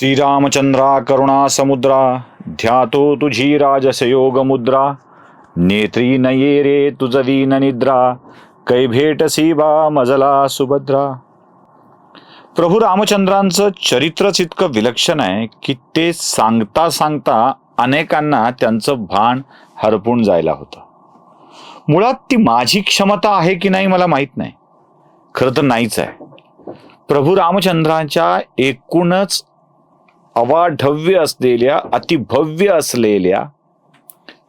श्रीरामचंद्रा करुणा समुद्रा ध्यातो तुझी राजसयोग मुद्रा नेत्री नये रे तुझवी न निद्रा कै भेटसी बा मजला सुभद्रा. प्रभू रामचंद्रांचं चरित्रच इतकं विलक्षण आहे की ते सांगता सांगता अनेकांना त्यांचं भान हरपून जायला होतं. मुळात ती माझी क्षमता आहे की नाही मला माहीत नाही. खरं तर नाहीच आहे. प्रभू रामचंद्रांच्या एकूणच अवाढव्य असलेल्या अतिभव्य असलेल्या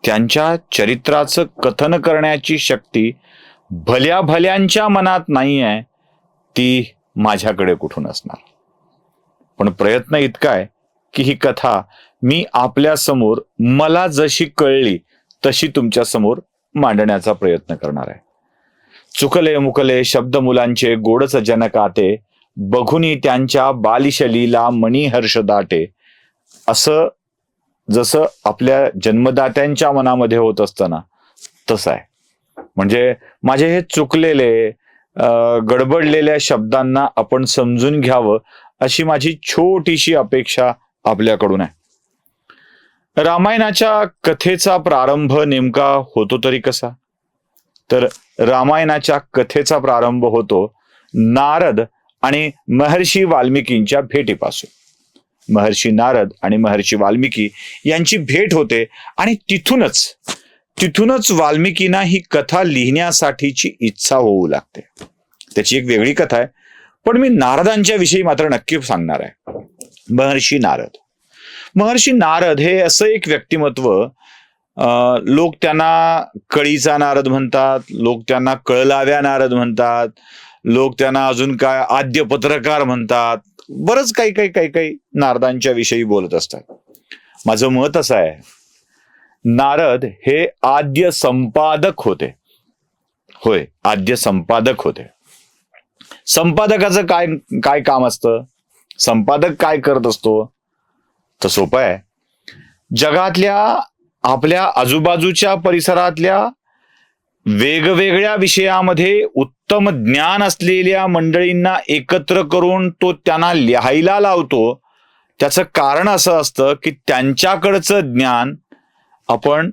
त्यांच्या चरित्राचं कथन करण्याची शक्ती भल्या भल्यांच्या मनात नाही आहे ती माझ्याकडे कुठून असणार? पण प्रयत्न इतका आहे की ही कथा मी आपल्यासमोर मला जशी कळली तशी तुमच्यासमोर मांडण्याचा प्रयत्न करणार आहे. चुकले मुकले शब्द मुलांचे गोडच जनकाते बघूनी त्यांच्या बालिशलीला मणिहर्ष दाटे. असं जसं आपल्या जन्मदात्यांच्या मनामध्ये होत असतं ना तसं आहे. म्हणजे माझे हे चुकलेले गडबडलेल्या शब्दांना आपण समजून घ्यावं अशी माझी छोटीशी अपेक्षा आपल्याकडून आहे. रामायणाच्या कथेचा प्रारंभ नेमका होतो तरी कसा? तर रामायणाच्या कथेचा प्रारंभ होतो नारद आणि महर्षी वाल्मिकींच्या भेटीपासून. महर्षी नारद आणि महर्षी वाल्मिकी यांची भेट होते आणि तिथूनच तिथूनच वाल्मिकींना ही कथा लिहिण्यासाठीची इच्छा होऊ लागते. त्याची एक वेगळी कथा आहे पण मी नारदांच्या विषयी मात्र नक्की सांगणार आहे. महर्षी नारद. महर्षी नारद हे असं एक व्यक्तिमत्व अं, लोक त्यांना कळीचा नारद म्हणतात लोक त्यांना कळलाव्या नारद म्हणतात लोक त्यांना अजून काय आद्य पत्रकार म्हणतात. बरंच काही काही काही काही नारदांच्या विषयी बोलत असतात. माझं मत असं आहे नारद हे आद्य संपादक होते. होय आद्य संपादक होते. संपादकाचं काय काय काम असतं? संपादक काय करत असतो? तर सोपं आहे. जगातल्या आपल्या आजूबाजूच्या परिसरातल्या वेगवेगळ्या विषयामध्ये उत्तम ज्ञान असलेल्या मंडळींना एकत्र करून तो त्यांना लिहायला लावतो. त्याचं कारण असं असतं की त्यांच्याकडचं ज्ञान आपण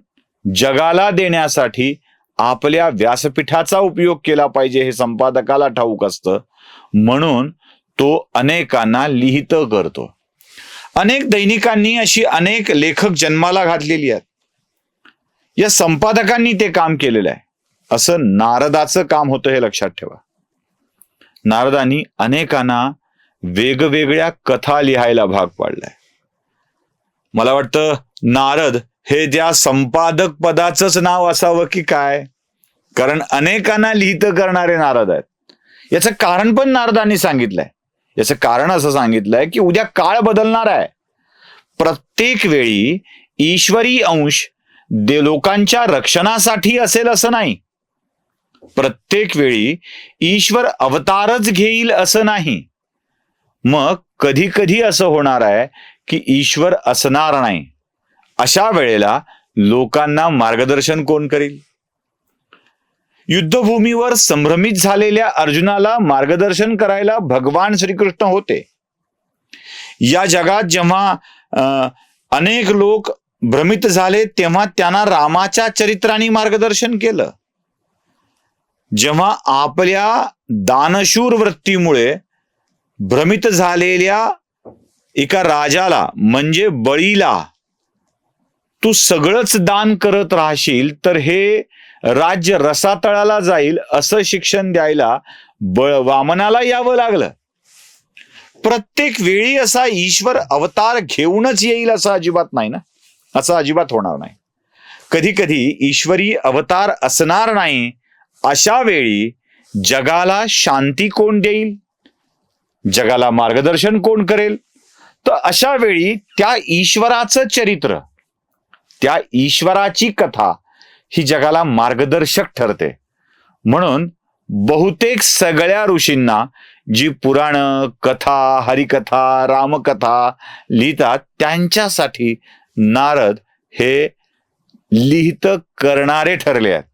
जगाला देण्यासाठी आपल्या व्यासपीठाचा उपयोग केला पाहिजे हे संपादकाला ठाऊक असतं. म्हणून तो अनेकांना लिहित करतो. अनेक दैनिकांनी अशी अनेक लेखक जन्माला घातलेली आहेत. या संपादकांनी ते काम केलेलं आहे. असं नारदाचं काम होतं हे लक्षात ठेवा. नारदांनी अनेकांना वेगवेगळ्या कथा लिहायला भाग पाडलाय. मला वाटतं नारद हे ज्या संपादक पदाचंच नाव असावं की काय? कारण अनेकांना लिहित करणारे नारद आहेत. याचं कारण पण नारदांनी सांगितलंय. याचं कारण असं सांगितलंय की उद्या काळ बदलणार आहे. प्रत्येक वेळी ईश्वरी अंश दे लोकांच्या रक्षणासाठी असेल असं नाही. प्रत्येक वेळी ईश्वर अवतारच घेईल असं नाही. मग कधी कधी असं होणार आहे की ईश्वर असणार नाही. अशा वेळेला लोकांना मार्गदर्शन कोण करील? युद्धभूमीवर संभ्रमित झालेल्या अर्जुनाला मार्गदर्शन करायला भगवान श्रीकृष्ण होते. या जगात जेव्हा अं, अनेक लोक भ्रमित झाले तेव्हा त्यांना रामाच्या चरित्राने मार्गदर्शन केलं. जेव्हा आपल्या दानशूर वृत्तीमुळे भ्रमित झालेल्या एका राजाला म्हणजे बळीला तू सगळंच दान करत राहशील तर हे राज्य रसातळाला जाईल असं शिक्षण द्यायला बळ वामनाला यावं लागलं. प्रत्येक वेळी असा ईश्वर अवतार घेऊनच येईल असं अजिबात नाही ना? असं अजिबात होणार नाही. कधी कधी ईश्वरी अवतार असणार नाही अशा वेळी जगाला शांती कोण देईल? जगाला मार्गदर्शन कोण करेल? तर अशा वेळी त्या ईश्वराचं चरित्र त्या ईश्वराची कथा ही जगाला मार्गदर्शक ठरते. म्हणून बहुतेक सगळ्या ऋषींना जी पुराणं कथा हरिकथा रामकथा लिहितात त्यांच्यासाठी नारद हे लिहित करणारे ठरले आहेत.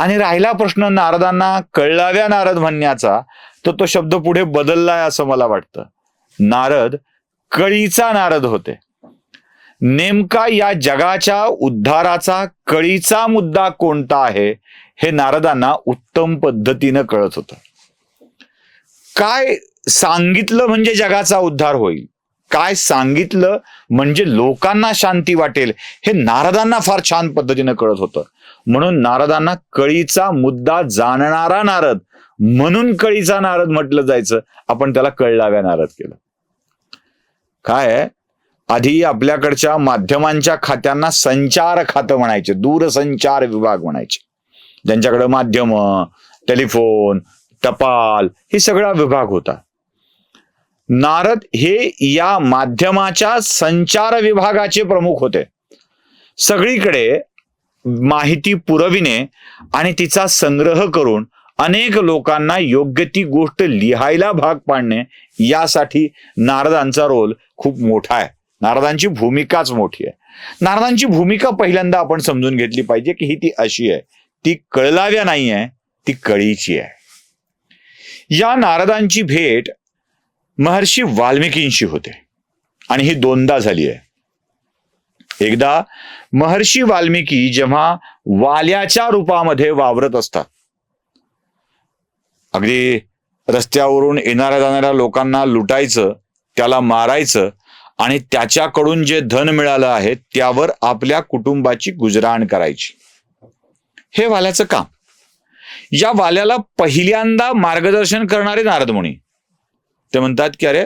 आणि राहिला प्रश्न नारदांना कळलाव्या नारद म्हणण्याचा तर तो शब्द पुढे बदललाय असं मला वाटतं. नारद कळीचा नारद होते. नेमका या जगाच्या उद्धाराचा कळीचा मुद्दा कोणता आहे हे नारदांना उत्तम पद्धतीनं कळत होतं. काय सांगितलं म्हणजे जगाचा उद्धार होईल? काय सांगितलं म्हणजे लोकांना शांती वाटेल हे नारदांना फार छान पद्धतीनं कळत होतं. म्हणून नारदांना कळीचा मुद्दा जाणणारा नारद म्हणून कळीचा नारद म्हटलं जायचं. आपण त्याला कळलाव्या नारद केलं. काय आधी आपल्याकडच्या माध्यमांच्या खात्यांना संचार खातं म्हणायचे दूरसंचार विभाग म्हणायचे. ज्यांच्याकडे माध्यम टेलिफोन टपाल हे सगळा विभाग होता. नारद हे या माध्यमाच्या संचार विभागाचे प्रमुख होते. सगळीकडे माहिती पुरविणे आणि तिचा संग्रह करून अनेक लोकांना योग्य ती गोष्ट लिहायला भाग पाडणे यासाठी नारदांचा रोल खूप मोठा आहे. नारदांची भूमिकाच मोठी आहे. नारदांची भूमिका पहिल्यांदा आपण समजून घेतली पाहिजे की ही ती अशी आहे. ती कळलाव्या नाही आहे ती कळीची आहे. या नारदांची भेट महर्षी वाल्मिकींशी होते. आणि ही दोनदा झाली आहे. एकदा महर्षी वाल्मिकी जेव्हा वाल्याच्या रूपामध्ये वावरत असतात. अगदी रस्त्यावरून येणाऱ्या जाणाऱ्या लोकांना लुटायचं त्याला मारायचं आणि त्याच्याकडून जे धन मिळालं आहे त्यावर आपल्या कुटुंबाची गुजराण करायची. हे वाल्याचं काम. या वाल्याला पहिल्यांदा मार्गदर्शन करणारे नारद मुनी. ते म्हणतात की अरे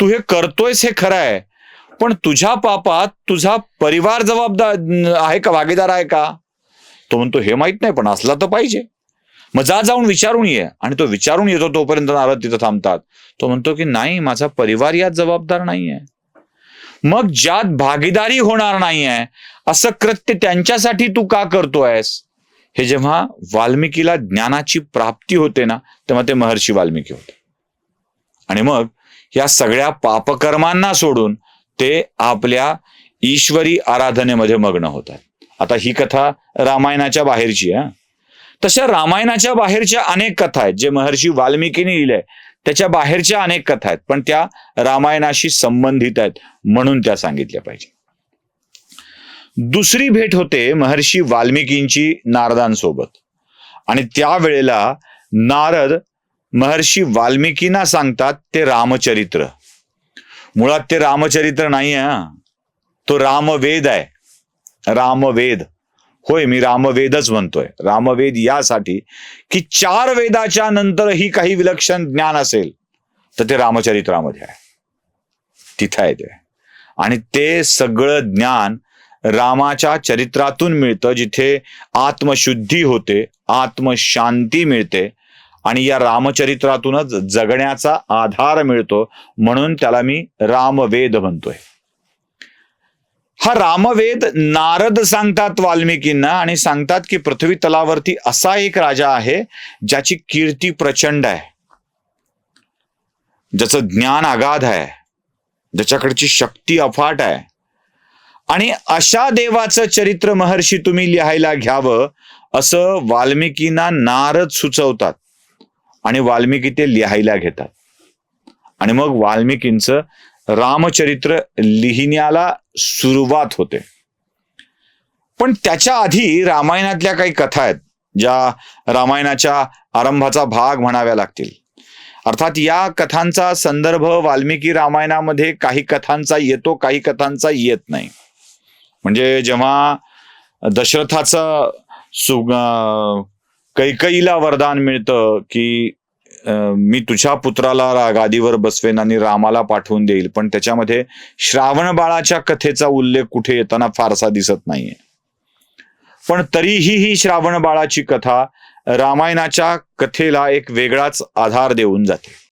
तू हे करतोयस हे खरं आहे पण तुझ्या पापात तुझा परिवार जबाबदार आहे का भागीदार आहे का? तो म्हणतो हे माहीत नाही पण असला तर पाहिजे. मग जा जाऊन विचारून ये. आणि तो विचारून येतो तोपर्यंत नारद तिथं थांबतात. तो म्हणतो की नाही माझा परिवार यात जबाबदार नाही आहे मग ज्यात भागीदारी होणार नाही आहे असं कृत्य त्यांच्यासाठी तू का करतोयस? हे जेव्हा वाल्मिकीला ज्ञानाची प्राप्ती होते ना तेव्हा ते महर्षी वाल्मिकी होते. आणि मग या सगळ्या पापकर्मांना सोडून ते आपल्या ईश्वरी आराधनेमध्ये मग्न होतात. आता ही कथा रामायणाच्या बाहेरची आहे तशा रामायणाच्या बाहेरच्या अनेक कथा आहेत जे महर्षी वाल्मिकीने लिहिले त्याच्या बाहेरच्या अनेक कथा आहेत पण त्या रामायणाशी संबंधित आहेत म्हणून त्या सांगितल्या पाहिजे. दुसरी भेट होते महर्षी वाल्मिकींची नारदांसोबत. आणि त्यावेळेला नारद महर्षी वाल्मिकींना सांगतात ते रामचरित्र. मुळात ते रामचरित्र नाही आहे तो रामवेद आहे. रामवेद. होय मी रामवेदच म्हणतोय. रामवेद यासाठी की चार वेदाच्या नंतरही काही विलक्षण ज्ञान असेल तर ते रामचरित्रामध्ये आहे. तिथं आहे ते. आणि ते सगळं ज्ञान रामाच्या चरित्रातून मिळतं जिथे आत्मशुद्धी होते आत्मशांती मिळते आणि या रामचरित्रातूनच जगण्याचा आधार मिळतो म्हणून त्याला मी रामवेद म्हणतोय. हा रामवेद नारद सांगतात वाल्मिकींना आणि सांगतात की पृथ्वी तलावरती असा एक राजा आहे ज्याची कीर्ती प्रचंड आहे. ज्याचं ज्ञान अगाध आहे. ज्याच्याकडची शक्ती अफाट आहे. आणि अशा देवाचं चरित्र महर्षी तुम्ही लिहायला घ्यावं असं वाल्मिकींना नारद सुचवतात. आणि वाल्मिकी ते लिहायला घेतात. आणि मग वाल्मिकींचं रामचरित्र लिहिण्याला सुरुवात होते. पण त्याच्या आधी रामायणातल्या काही कथा आहेत ज्या रामायणाच्या आरंभाचा भाग म्हणाव्या लागतील. अर्थात या कथांचा संदर्भ वाल्मिकी रामायणामध्ये काही कथांचा येतो काही कथांचा येत नाही. म्हणजे जेव्हा दशरथाचं सु कैकईला वरदान मिळतं की मी तुझ्या पुत्राला गादीवर बसवेन आणि रामाला पाठवून देईल. पण त्याच्यामध्ये श्रावण बाळाच्या कथेचा उल्लेख कुठे येताना फारसा दिसत नाहीये. पण तरीही ही श्रावण बाळाची कथा रामायणाच्या कथेला एक वेगळाच आधार देऊन जाते.